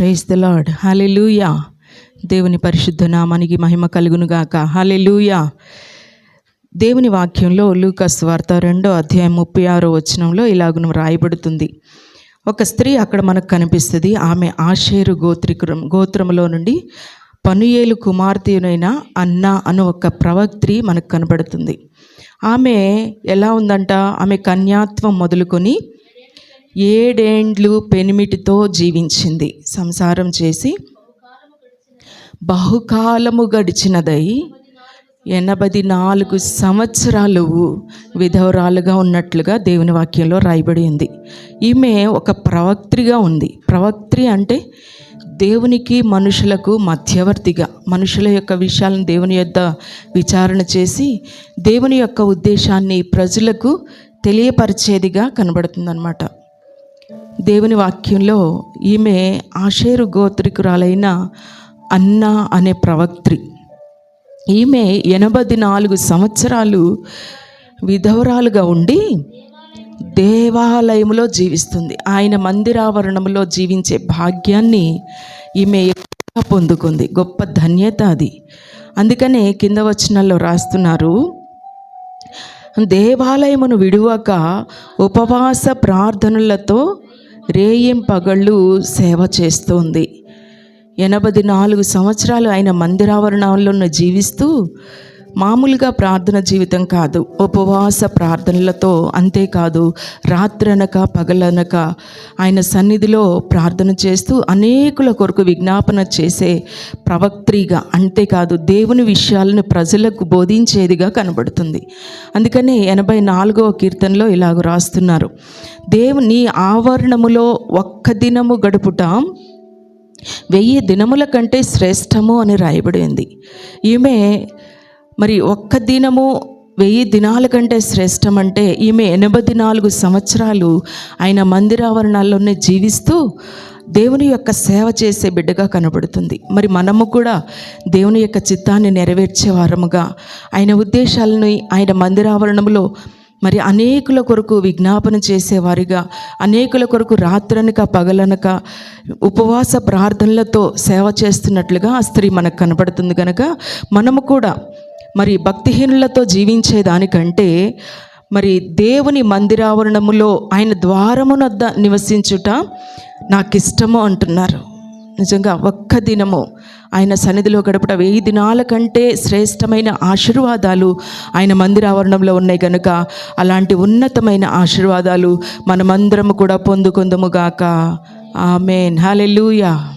Praise the lord hallelujah దేవుని పరిశుద్ధ నామానికి మహిమ కలుగునుగాక. హాలెలూయా దేవుని వాక్యంలో లూకస్ వార్త రెండో అధ్యాయం ముప్పై ఆరో వచనంలో ఇలాగును రాయబడుతుంది. ఒక స్త్రీ అక్కడ మనకు కనిపిస్తుంది. ఆమె ఆషేరు గోత్రికురం గోత్రములో నుండి పనుయేలు కుమార్తెనైన అన్న అను ఒక ప్రవక్త్రి మనకు కనబడుతుంది. ఆమె ఎలా ఉందంట? ఆమె కన్యాత్వం మొదలుకొని ఏడేండ్లు పెనిమిటితో జీవించింది. సంసారం చేసి బహుకాలము గడిచినదై ఎనభై నాలుగు సంవత్సరాలు విధవరాలుగా ఉన్నట్లుగా దేవుని వాక్యంలో రాయబడి ఉంది. ఈమె ఒక ప్రవక్త్రిగా ఉంది. ప్రవక్త్రి అంటే దేవునికి మనుషులకు మధ్యవర్తిగా మనుషుల యొక్క విషయాలను దేవుని యొద్ద విచారణ చేసి దేవుని యొక్క ఉద్దేశాన్ని ప్రజలకు తెలియపరిచేదిగా కనబడుతుందన్నమాట. దేవుని వాక్యంలో ఈమె ఆషేరు గోత్రికురాలైన అన్న అనే ప్రవక్త్రి. ఈమె ఎనభై నాలుగు సంవత్సరాలు విధవరాలుగా ఉండి దేవాలయంలో జీవిస్తుంది. ఆయన మందిరావరణంలో జీవించే భాగ్యాన్ని ఈమె ఎక్కువగా పొందుకుంది. గొప్ప ధన్యత అది. అందుకనే కింద వచనాల్లో రాస్తున్నారు దేవాలయమును విడువక ఉపవాస ప్రార్థనలతో రేయింపగళ్ళు సేవ చేస్తోంది. ఎనభై నాలుగు సంవత్సరాలు ఆయన మందిరావరణంలో జీవిస్తూ మామూలుగా ప్రార్థన జీవితం కాదు ఉపవాస ప్రార్థనలతో అంతేకాదు రాత్రనక పగలనక ఆయన సన్నిధిలో ప్రార్థన చేస్తూ అనేకుల కొరకు విజ్ఞాపన చేసే ప్రవక్త్రిగా అంతేకాదు దేవుని విషయాలను ప్రజలకు బోధించేదిగా కనబడుతుంది. అందుకనే ఎనభై నాలుగవ కీర్తనలో ఇలాగ రాస్తున్నారు. దేవుని ఆవరణములో ఒక్క దినము గడుపుట వెయ్యి దినముల కంటే శ్రేష్టము అని రాయబడింది ఈమె మరి ఒక్క దినము వెయ్యి దినాల కంటే శ్రేష్టం అంటే ఈమె ఎనభై నాలుగు సంవత్సరాలు ఆయన మందిరావరణాల్లోనే జీవిస్తూ దేవుని యొక్క సేవ చేసే బిడ్డగా కనబడుతుంది. మరి మనము కూడా దేవుని యొక్క చిత్తాన్ని నెరవేర్చే వారముగా ఆయన ఉద్దేశాలను ఆయన మందిరావరణంలో మరి అనేకుల కొరకు విజ్ఞాపన చేసేవారిగా అనేకుల కొరకు రాత్రనక పగలనక ఉపవాస ప్రార్థనలతో సేవ చేస్తున్నట్లుగా ఆ స్త్రీ మనకు కనబడుతుంది కనుక మనము కూడా మరి భక్తిహీనులతో జీవించేదానికంటే మరి దేవుని మందిరావరణములో ఆయన ద్వారమునద్ద నివసించుట నాకు ఇష్టము అంటున్నారు. నిజంగా ఒక్క దినము ఆయన సన్నిధిలో గడపట వెయ్యి దినాల కంటే శ్రేష్టమైన ఆశీర్వాదాలు ఆయన మందిరావరణంలో ఉన్నాయి కనుక అలాంటి ఉన్నతమైన ఆశీర్వాదాలు మనమందరము కూడా పొందుకుందముగాక ఆమెన్. హాలెలూయా